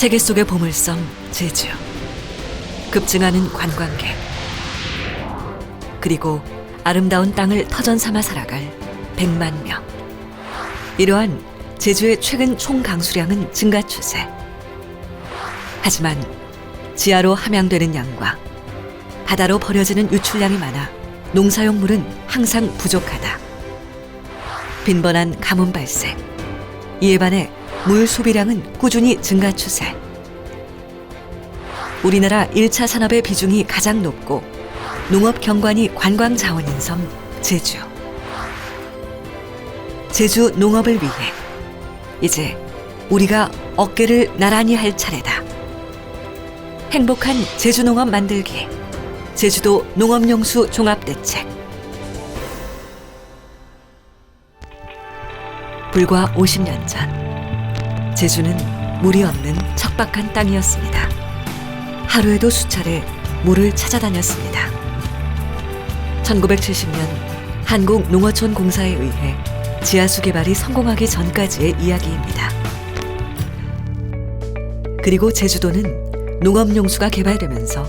세계 속의 보물섬 제주. 급증하는 관광객. 그리고 아름다운 땅을 터전 삼아 살아갈 100만 명. 이러한 제주의 최근 총 강수량은 증가 추세. 하지만 지하로 함양되는 양과 바다로 버려지는 유출량이 많아 농사용 물은 항상 부족하다. 빈번한 가뭄 발생. 이에 반해 물 소비량은 꾸준히 증가 추세. 우리나라 1차 산업의 비중이 가장 높고 농업 경관이 관광 자원인 섬 제주. 제주 농업을 위해 이제 우리가 어깨를 나란히 할 차례다. 행복한 제주 농업 만들기. 제주도 농업용수 종합대책. 불과 50년 전 제주는 물이 없는 척박한 땅이었습니다. 하루에도 수차례 물을 찾아다녔습니다. 1970년 한국 농어촌 공사에 의해 지하수 개발이 성공하기 전까지의 이야기입니다. 그리고 제주도는 농업용수가 개발되면서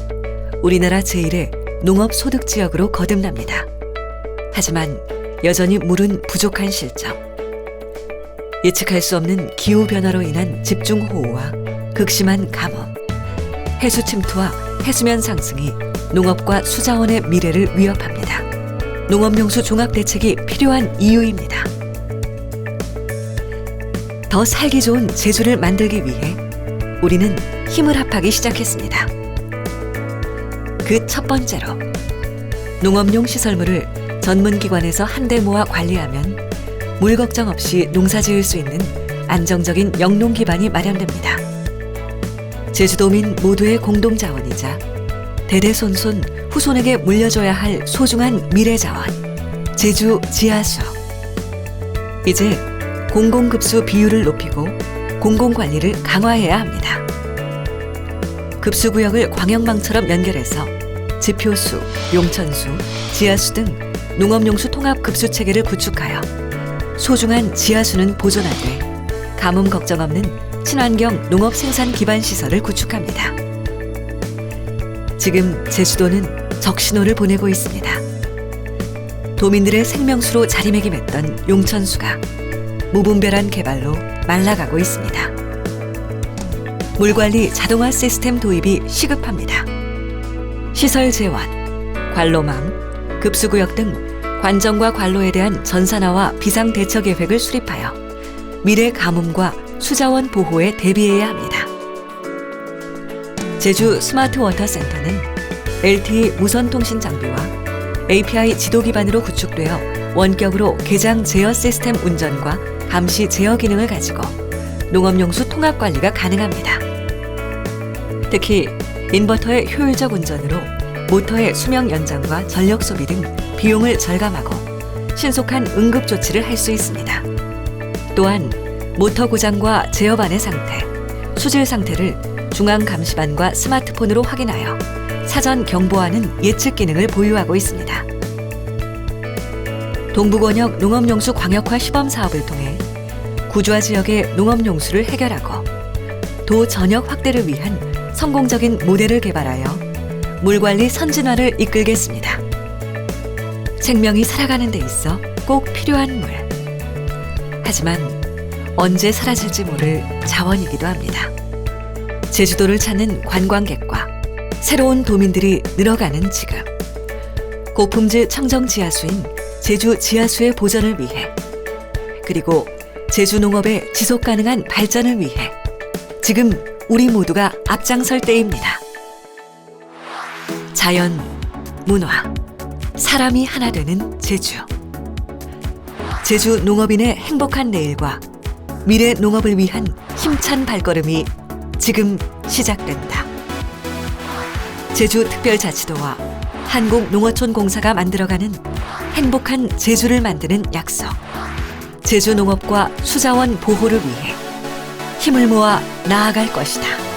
우리나라 제1의 농업 소득 지역으로 거듭납니다. 하지만 여전히 물은 부족한 실정. 예측할 수 없는 기후 변화로 인한 집중 호우와 극심한 가뭄, 해수 침투와 해수면 상승이 농업과 수자원의 미래를 위협합니다. 농업용수 종합 대책이 필요한 이유입니다. 더 살기 좋은 제주를 만들기 위해 우리는 힘을 합하기 시작했습니다. 그 첫 번째로 농업용 시설물을 전문기관에서 한데 모아 관리하면 물 걱정 없이 농사 지을 수 있는 안정적인 영농 기반이 마련됩니다. 제주도민 모두의 공동 자원이자 대대손손 후손에게 물려줘야 할 소중한 미래 자원 제주 지하수. 이제 공공급수 비율을 높이고 공공관리를 강화해야 합니다. 급수구역을 광역망처럼 연결해서 지표수, 용천수, 지하수 등 농업용수 통합 급수 체계를 구축하여 소중한 지하수는 보존하되 가뭄 걱정 없는 친환경 농업 생산 기반 시설을 구축합니다. 지금 제주도는 적신호를 보내고 있습니다. 도민들의 생명수로 자리매김했던 용천수가 무분별한 개발로 말라가고 있습니다. 물관리 자동화 시스템 도입이 시급합니다. 시설 재원, 관로망, 급수구역 등 관정과 관로에 대한 전산화와 비상 대처 계획을 수립하여 미래 가뭄과 수자원 보호에 대비해야 합니다. 제주 스마트 워터 센터는 LTE 무선 통신 장비와 API 지도 기반으로 구축되어 원격으로 개장 제어 시스템 운전과 감시 제어 기능을 가지고 농업용수 통합 관리가 가능합니다. 특히 인버터의 효율적 운전으로 모터의 수명 연장과 전력 소비 등 비용을 절감하고 신속한 응급 조치를 할 수 있습니다. 또한 모터 고장과 제어반의 상태, 수질 상태를 중앙 감시반과 스마트폰으로 확인하여 사전 경보하는 예측 기능을 보유하고 있습니다. 동부권역 농업용수 광역화 시범 사업을 통해 구좌 지역의 농업용수를 해결하고 도 전역 확대를 위한 성공적인 모델을 개발하여 물관리 선진화를 이끌겠습니다. 생명이 살아가는 데 있어 꼭 필요한 물. 하지만 언제 사라질지 모를 자원이기도 합니다. 제주도를 찾는 관광객과 새로운 도민들이 늘어가는 지금 고품질 청정 지하수인 제주 지하수의 보전을 위해 그리고 제주 농업의 지속 가능한 발전을 위해 지금 우리 모두가 앞장설 때입니다. 자연, 문화, 사람이 하나 되는 제주. 제주 농업인의 행복한 내일과 미래 농업을 위한 힘찬 발걸음이 지금 시작된다. 제주 특별자치도와 한국농어촌 공사가 만들어가는 행복한 제주를 만드는 약속. 제주 농업과 수자원 보호를 위해 힘을 모아 나아갈 것이다.